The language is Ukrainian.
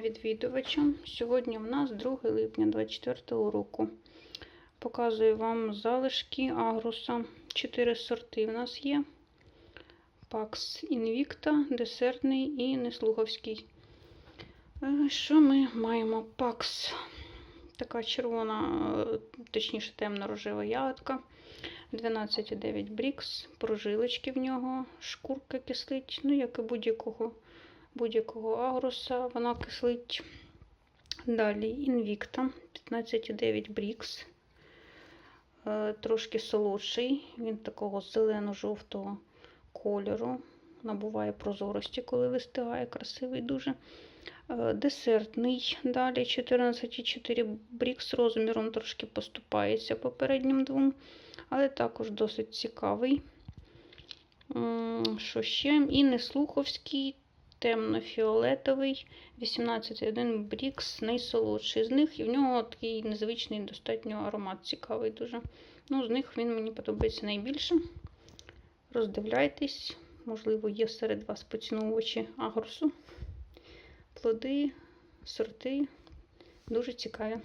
відвідувачам. Сьогодні в нас 2 липня 2024 року. Показую вам залишки агруса. Чотири сорти в нас є. Пакс Інвікта, десертний і неслуговський. Е, Що ми маємо? Пакс. Така червона, е, точніше темно-рожева ягодка. 12,9 брікс, прожилочки в нього, шкурка кислить, ну як і будь-якого будь-якого агруса, вона кислить. Далі інвікта 15,9 брікс. Е, Трошки солодший, він такого зелено-жовтого кольору. Набуває прозорості, коли вистигає, красивий дуже. Е, Десертний. Далі 14,4 брікс розміром трошки поступається попереднім двом, але також досить цікавий. Що ще? І неслуховський, темно-фіолетовий, 18,1 брікс, найсолодший з них. І в нього такий незвичний достатньо аромат цікавий дуже. Ну, з них він мені подобається найбільше. Роздивляйтесь, можливо, є серед вас поціновувачі агросу. Плоди, сорти дуже цікаві.